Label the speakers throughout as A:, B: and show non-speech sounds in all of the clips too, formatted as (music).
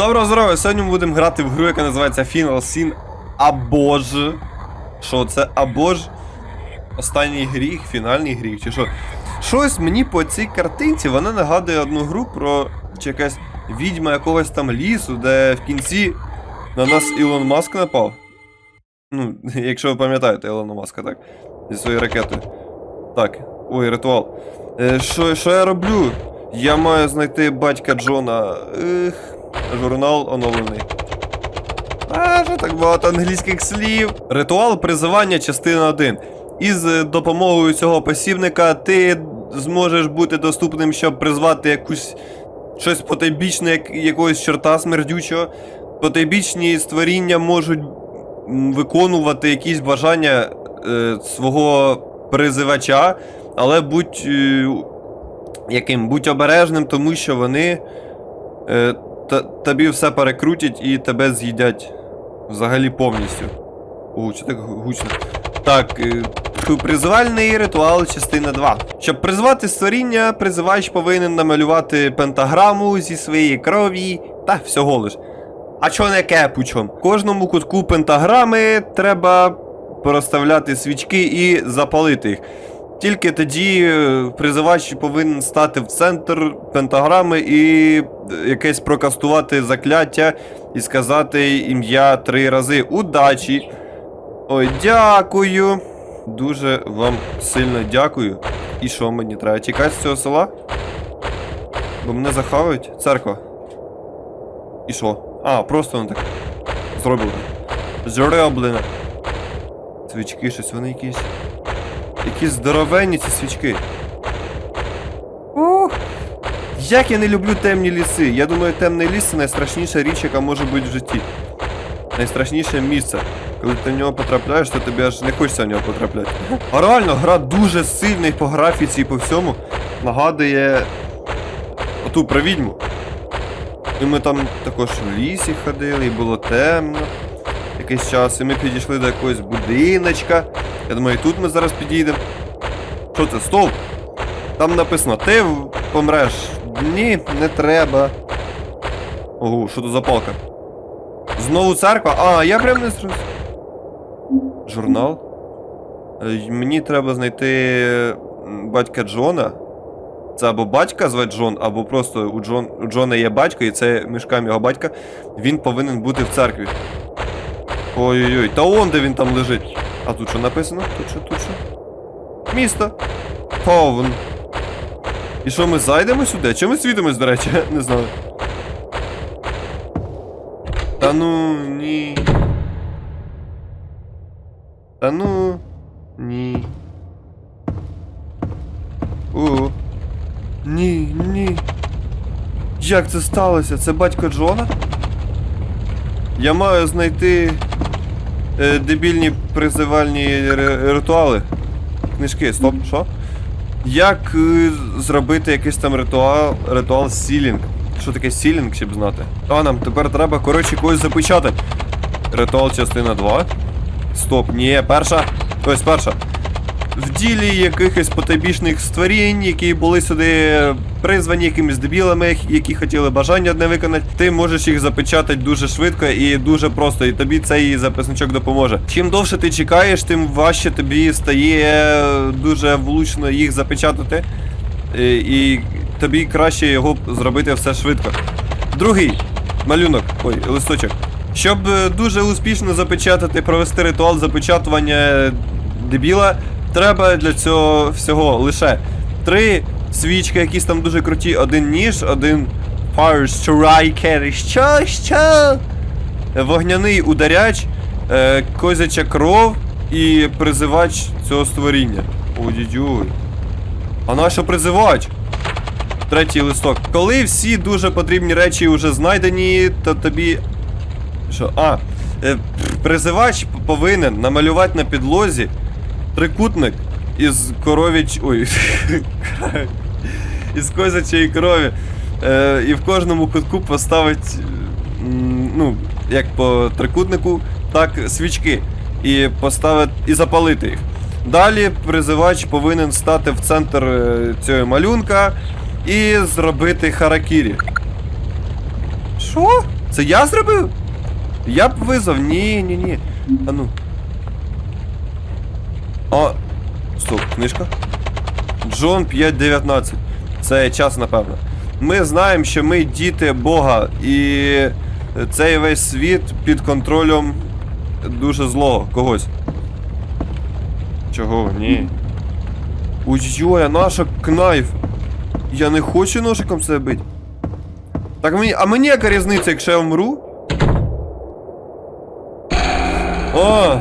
A: Доброго здоров'я! Сьогодні ми будемо грати в гру, яка називається Final Sin або ж. Що це? Або ж. Останній гріх, фінальний гріх, чи що? Щось мені по цій картинці вона нагадує одну гру про чи якась відьма якогось там лісу, де в кінці на нас Ілон Маск напав. Ну, (laughs) якщо ви пам'ятаєте Ілона Маска, так. Зі своєю ракетою. Так, ой, ритуал. Е, Що, що я роблю? Я маю знайти батька Джона. Ех, журнал оновлений. А, що так багато англійських слів. Ритуал призивання частина 1. Із е, допомогою цього посібника ти зможеш бути доступним, щоб призвати якусь щось потайбічне, як, якогось чорта смердючого. Потайбічні створіння можуть виконувати якісь бажання е, свого призивача, але будь е, яким? Будь обережним, тому що вони е, тобі все перекрутять і тебе з'їдять взагалі повністю. О, чи так гучно. Так, е, призивальний ритуал, частина 2. Щоб призвати створіння, призивач повинен намалювати пентаграму зі своєї крові та всього лиш. А чо не кепучом? Кожному кутку пентаграми треба проставляти свічки і запалити їх. Тільки тоді е, призивач повинен стати в центр пентаграми і е, якесь прокастувати закляття і сказати ім'я три рази. Удачі! Ой, дякую! Дуже вам сильно дякую. І що мені треба тікати з цього села? Бо мене захавають? Церква. І що? А, просто воно так. Зроблено. Зроблено. Свічки, щось вони якісь. Якісь здоровенні ці свічки. Ух! Як я не люблю темні ліси. Я думаю, темний ліс це найстрашніша річ, яка може бути в житті. Найстрашніше місце. Коли ти в нього потрапляєш, то тобі аж не хочеться в нього потрапляти. А реально, гра дуже сильна і по графіці, і по всьому нагадує оту про відьму. І ми там також в лісі ходили, і було темно якийсь час, і ми підійшли до якогось будиночка. Я думаю, і тут ми зараз підійдемо. Що це, стовп? Там написано, ти помреш. Ні, не треба. Ого, що тут за палка? Знову церква? А, я прям не зрозумів. Журнал. Е, Мені треба знайти батька Джона. Це або батька звати Джон, або просто у, Джон, у Джона є батько, і це мішкам його батька. Він повинен бути в церкві. Ой-ой-ой, та он де він там лежить. А тут що написано? Тут що, тут що? Місто. Повн. І що, ми зайдемо сюди? Чому ми світимось, до речі? (laughs) Не знаю. Та ну ні. Та ну. Ні. У. Ні, ні. Як це сталося? Це батько Джона? Я маю знайти дебільні призивальні ритуали. Книжки, стоп, що? Як е, зробити якийсь там ритуал, ритуал сілінг? Що таке сілінг, щоб знати? А, нам тепер треба, коротше, когось запечатати. Ритуал частина 2. Стоп, ні, перша. Ось перша. В ділі якихось потайбічних створінь, які були сюди призвані якимись дебілами, які хотіли бажання одне виконати, ти можеш їх запечатати дуже швидко і дуже просто, і тобі цей записничок допоможе. Чим довше ти чекаєш, тим важче тобі стає дуже влучно їх запечатати. І, і тобі краще його зробити все швидко. Другий малюнок, ой, листочок. Щоб е, дуже успішно запечатати, провести ритуал запечатування дебіла, треба для цього всього лише три свічки, якісь там дуже круті, один ніж, один fire striker, що, що? Вогняний ударяч, е, козяча кров і призивач цього створіння. Ой-ой-ой. А нащо призивач? Третій листок. Коли всі дуже потрібні речі вже знайдені, то тобі. Що? А. Е, призивач повинен намалювати на підлозі трикутник із коровіч. Ой. (laughs) із козячої крові. Е, і в кожному кутку поставить. Ну, як по трикутнику, так свічки. І поставити. і запалити їх. Далі призивач повинен стати в центр е, цього малюнка і зробити харакірі. Що? Це я зробив? Я б визвав. Ні, ні, ні. А ну. О. Стоп, книжка. Джон 5.19. Це час, напевно. Ми знаємо, що ми діти Бога, і цей весь світ під контролем дуже злого когось. Чого? Ні. Ой-ой, а кнайф. Я не хочу ножиком себе бити. Так мені. А мені яка різниця, якщо я вмру? О!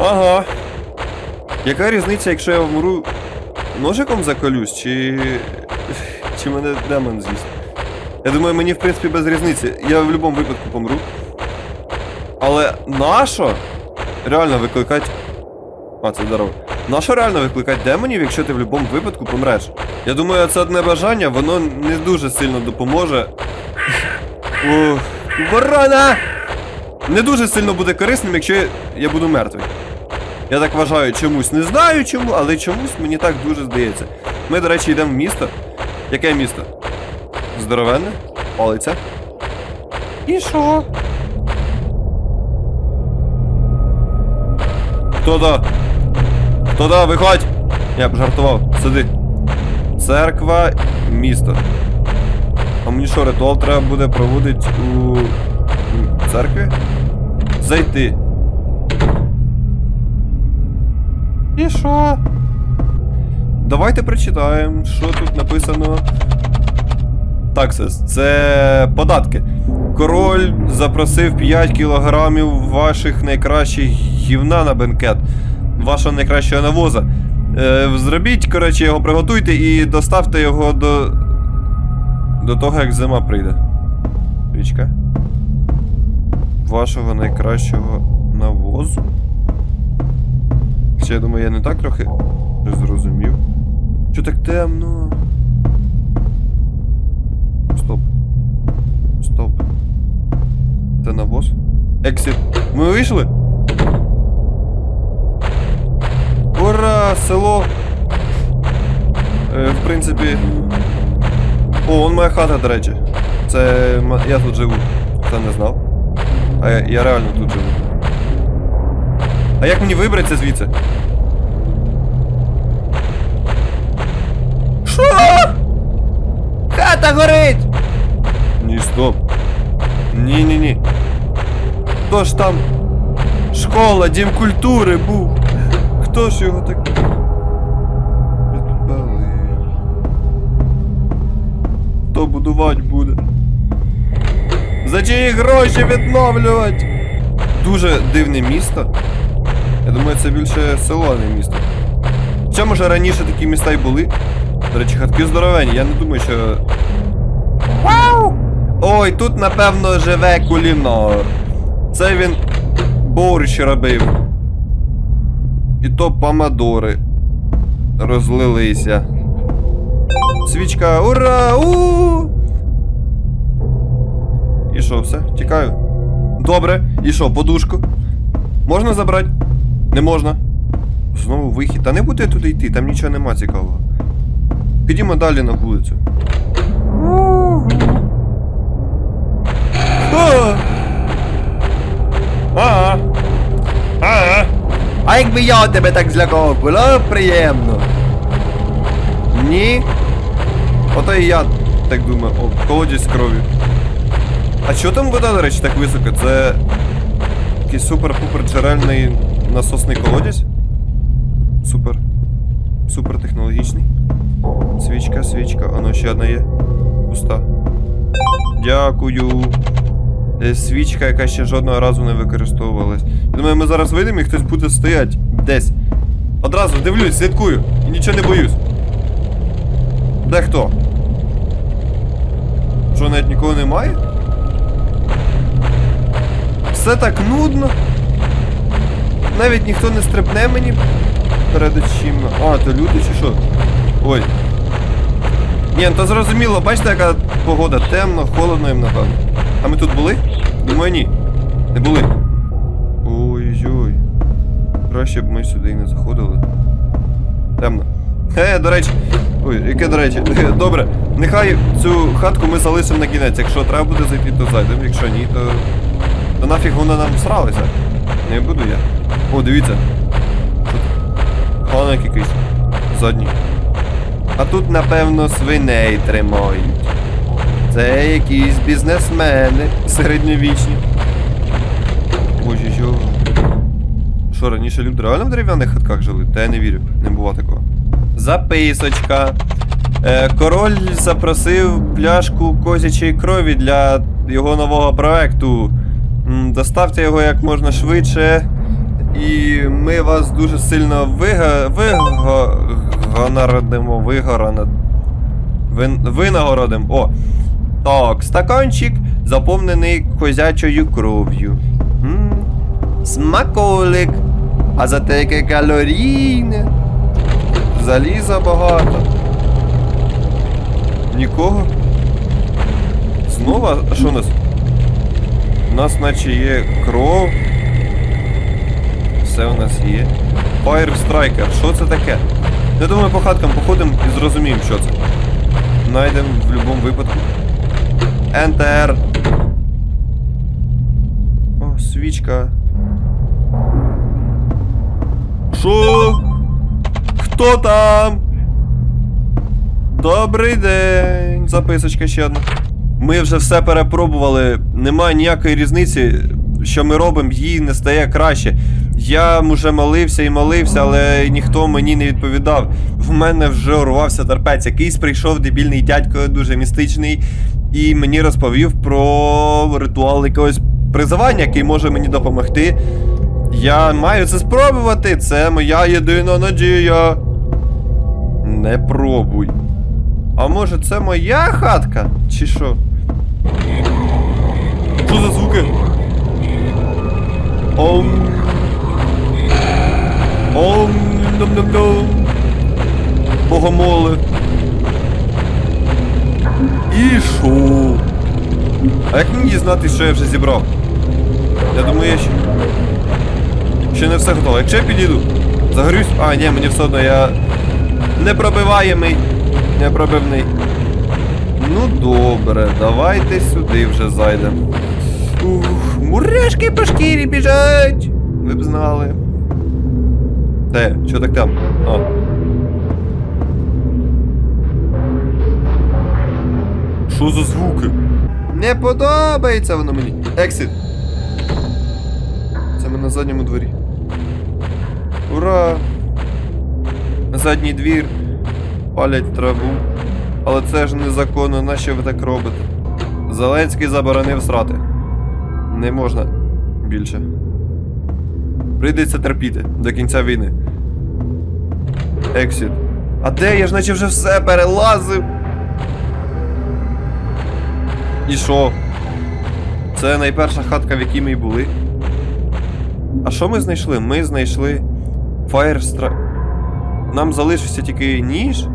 A: Ага. Яка різниця, якщо я вмру ножиком заколюсь, чи. чи мене демон з'їсть? Я думаю, мені в принципі без різниці. Я в будь-якому випадку помру. Але нащо реально викликати. А, це здорово. Нащо реально викликати демонів, якщо ти в будь-якому випадку помреш? Я думаю, це одне бажання, воно не дуже сильно допоможе. Ух, ворона! Не дуже сильно буде корисним, якщо я- буду мертвий. Я так вважаю чомусь. Не знаю чому, але чомусь мені так дуже здається. Ми, до речі, йдемо в місто. Яке місто? Здоровенне? Палиця. І що? Хто да? Хто да? Виходь! Я пожартував. Сиди. Церква, місто. А мені що, ритуал треба буде проводити у церкві? Зайти. Що? Давайте прочитаємо, що тут написано. Таксис, це податки. Король запросив 5 кілограмів ваших найкращих гівна на бенкет. Вашого найкращого навоза. Е, зробіть, коротше, його приготуйте і доставте його до. До того, як зима прийде. Річка. Вашого найкращого навозу. Ще я думаю, я не так трохи зрозумів. Що так темно? Стоп. Стоп. Це навоз? Ексіт. Ми вийшли? Ура! Село! Е, в принципі. О, он моя хата, до речі. Це. я тут живу. Хто не знав. А я, я реально тут живу. А як мені вибратися звідси? Що? Хата горить! Ні, стоп. Ні, ні, ні. Хто ж там? Школа, дім культури був. Хто ж його так. Підпалив? Хто будувати буде? За чиї гроші відновлювати? Дуже дивне місто. Думаю, це більше село, а не місто. Хоча, може, раніше такі міста й були. До речі, хатки здоровені, я не думаю, що. Вау! Ой, тут, напевно, живе кулінар. Це він борщ робив. І то помадори розлилися. Свічка, ура! у І що, все? Тікаю. Добре. І що, подушку? Можна забрати? Не можна. Знову вихід. Та не буду я туди йти, там нічого нема цікавого. Підімо далі на вулицю. А! Ага. Ага. А якби я тебе так злякав, було приємно. Ні. Ото і я так думаю, о, колодязь з кров'ю. А чого там вода, до речі, так високо? Це якийсь супер-пупер джерельний насосний колодязь? Супер. Супер технологічний. Свічка, свічка. Ано ще одна є. Пуста. Дякую. Е, Свічка, яка ще жодного разу не використовувалась. Я думаю, ми зараз вийдемо і хтось буде стоять десь. Одразу дивлюсь, слідкую і нічого не боюсь. Де хто? Що навіть нікого немає? Все так нудно. Навіть ніхто не стрибне мені перед очима. А, то люди чи що? Ой. Ні, ну то зрозуміло, бачите, яка погода темно, холодно їм, напевно. А ми тут були? Думаю, ні. Не були. Ой-ой. Краще б ми сюди і не заходили. Темно. Е, до речі. Ой, яке до речі. Добре, нехай цю хатку ми залишимо на кінець. Якщо треба буде зайти, то зайдемо. Якщо ні, то. То нафіг вона нам всралася. Не буду я. О, дивіться. Тут Хоник якийсь. Задній. А тут, напевно, свиней тримають. Це якісь бізнесмени середньовічні. Боже, що. Що, раніше люди реально в дерев'яних хатках жили? Та я не вірю, не було такого. Записочка. Е, король запросив пляшку козячої крові для його нового проекту. Доставте його як можна швидше. І ми вас дуже сильно вига... вигонородимо. Вигорона... Вин... Винагородим. О! Так, стаканчик заповнений козячою кров'ю. Смаколик. А зате яке калорійне. Заліза багато. Нікого? Знову? А що у нас? У нас наче є кров. Все у нас є. Fire Striker, що це таке? Я думаю, по хаткам походимо і зрозуміємо, що це. Найдемо в будь-якому випадку. Enter. О, свічка. Що? Хто там? Добрий день. Записочка ще одна. Ми вже все перепробували. Немає ніякої різниці, що ми робимо, їй не стає краще. Я вже молився і молився, але ніхто мені не відповідав. В мене вже урвався терпець. Якийсь прийшов дебільний дядько, дуже містичний, і мені розповів про ритуал якогось призивання, який може мені допомогти. Я маю це спробувати. Це моя єдина надія. Не пробуй. А може це моя хатка? Чи що? Що за звуки? Ом. Ом. Ном-ном-ном. Богомоли. І що? А як мені дізнатися, що я вже зібрав? Я думаю, я ще. Ще не все готово. Якщо я підійду, загорюсь. А, ні, мені все одно я непробиваємий. Непробивний. Ну добре, давайте сюди вже зайдемо. Ух, мурашки по шкірі біжать. Ви б знали. Де? Що так там? А. Що за звуки? Не подобається воно мені. Ексит. Це ми на задньому дворі. Ура! Задній двір. Палять траву. Але це ж незаконно, нащо ви так робите? Зеленський заборонив срати. Не можна більше. Прийдеться терпіти до кінця війни. Ексіт. А де? Я ж наче вже все перелазив. І що? Це найперша хатка, в якій ми й були. А що ми знайшли? Ми знайшли Strike. Нам залишився тільки ніж.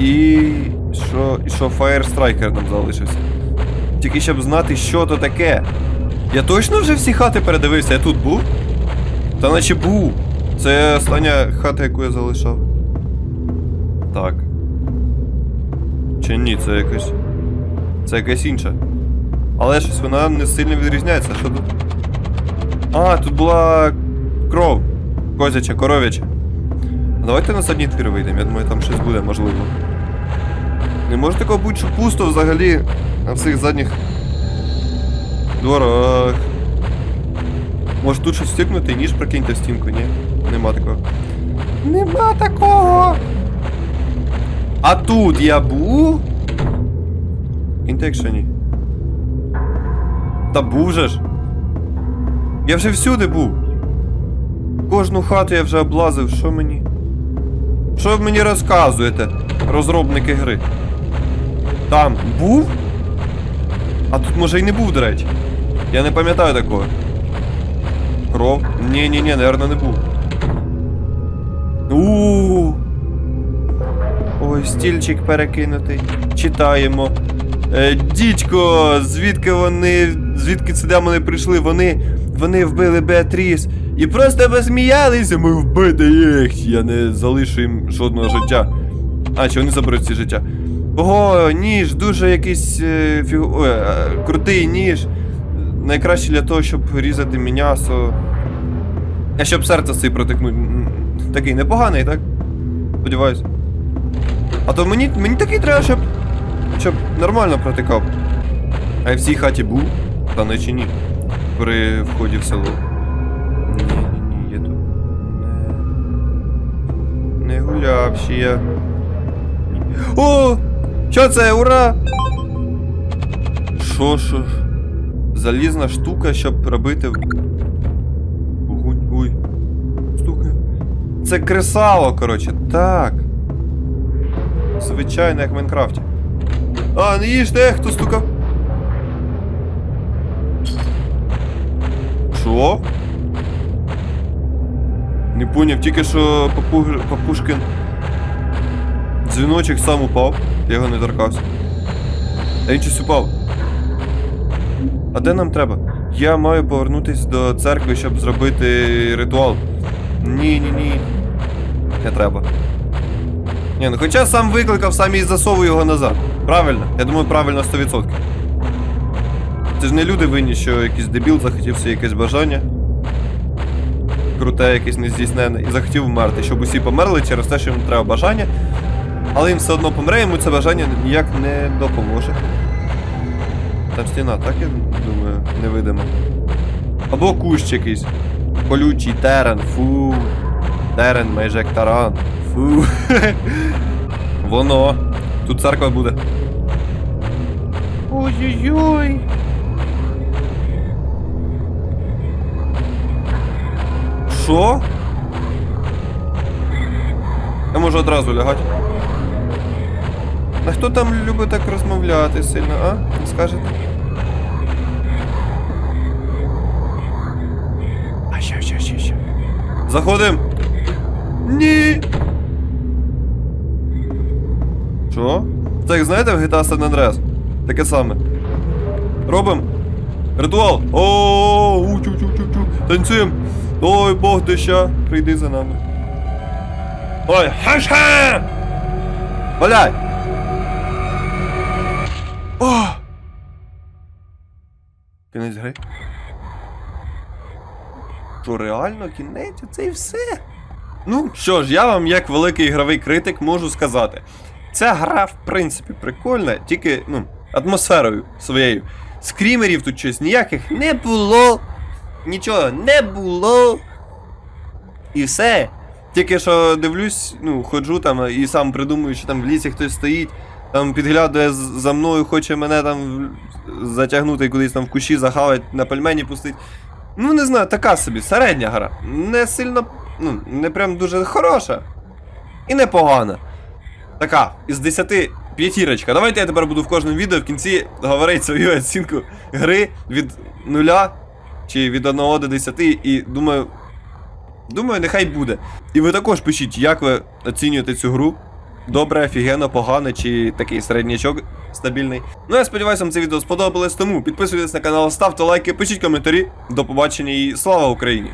A: І. Що. І що Fire нам залишився. Тільки щоб знати, що то таке. Я точно вже всі хати передивився, я тут був? Та наче був. Це остання хата, яку я залишав. Так. Чи ні, це якась. Це якась інша. Але щось вона не сильно відрізняється. Що тут? А, тут була кров. Козяча, коров'яча. Давайте на задній двір вийдемо, я думаю, там щось буде, можливо. Не може такого бути, що пусто взагалі на всіх задніх дворах. Може тут щось стикнути, ніж прикиньте в стінку, ні? Нема такого. Нема такого. А тут я був? Кіньте, якщо ні. Та був же ж. Я вже всюди був. Кожну хату я вже облазив, що мені? Що ви мені розказуєте, розробники гри? Там був? А тут може й не був, до. Я не пам'ятаю такого. Кров? Ні, ні, ні, наверное, не був. у Ой, стільчик перекинутий. Читаємо. Е, дідько, звідки вони. Звідки ці демони прийшли? Вони. Вони вбили Беатріс. І просто посміялися, ми вбити їх. Я не залишу їм жодного життя. А, чи вони заберуть ці життя? Ого, ніж, дуже якийсь е, фігу... Е, крутий ніж. Найкраще для того, щоб різати м'ясо. А щоб серце цей протикнуть. М, Такий непоганий, так? Сподіваюсь. А то мені, мені такий треба, щоб. щоб нормально протикав. А я в цій хаті був, та не чи ні. При вході в село. Ні, ні, ні, я тут. Не, не гуляв ще я. О! Що це? Ура! Що що? Залізна штука, щоб робити. Ой. Стукає. Це кресало, коротше, так. Звичайно, як в Майнкрафті. А, не їжте, хто стукав? Що? Не поняв, тільки що папуг... папушкин дзвіночок сам упав, я його не торкався. А він щось упав. А де нам треба? Я маю повернутись до церкви, щоб зробити ритуал. Ні, ні, ні. Не треба. Ні, ну хоча сам викликав, сам і засовую його назад. Правильно? Я думаю, правильно 100%. Це ж не люди винні, що якийсь дебіл захотів собі якесь бажання. Круте, якесь нездійснене, і захотів вмерти, щоб усі померли через те, що їм треба бажання. Але їм все одно помре, йому це бажання ніяк не допоможе. Там стіна, так я думаю, невидима. Або кущ якийсь. Колючий терен, фу. Терен майже як таран. Фу. (laughs) Воно. Тут церква буде. Ой-ой-ой. Що? Я можу одразу лягати. А хто там любить так розмовляти сильно, а? Не Скажете? А що, що, що, що? Заходим! Ні! Що? Це як знаєте в GTA San Andreas? Таке саме. Робим. Ритуал. О, учу, чу, чу, чу. Танцюємо. Ой, Бог доща, прийди за нами. Ой, ха-ша! Валяй! О! Кінець гри. Що реально кінець? Це і все. Ну що ж, я вам, як великий ігровий критик, можу сказати. Ця гра, в принципі, прикольна, тільки, ну, атмосферою своєю. Скрімерів тут щось ніяких не було. Нічого не було. І все. Тільки що дивлюсь, ну, ходжу там і сам придумую, що там в лісі хтось стоїть, там підглядує за мною, хоче мене там затягнути кудись там в кущі, захавати, на пельмені пустить. Ну, не знаю, така собі, середня гра. Не сильно, ну, не прям дуже хороша. І не погана. Така, із 10 п'ятірочка. Давайте я тепер буду в кожному відео в кінці говорити свою оцінку гри від 0 чи від 1 до 10, і думаю. Думаю, нехай буде. І ви також пишіть, як ви оцінюєте цю гру. Добре, офігенно, погано, чи такий середнячок стабільний. Ну я сподіваюся, вам це відео сподобалось, тому підписуйтесь на канал, ставте лайки, пишіть коментарі. До побачення і слава Україні!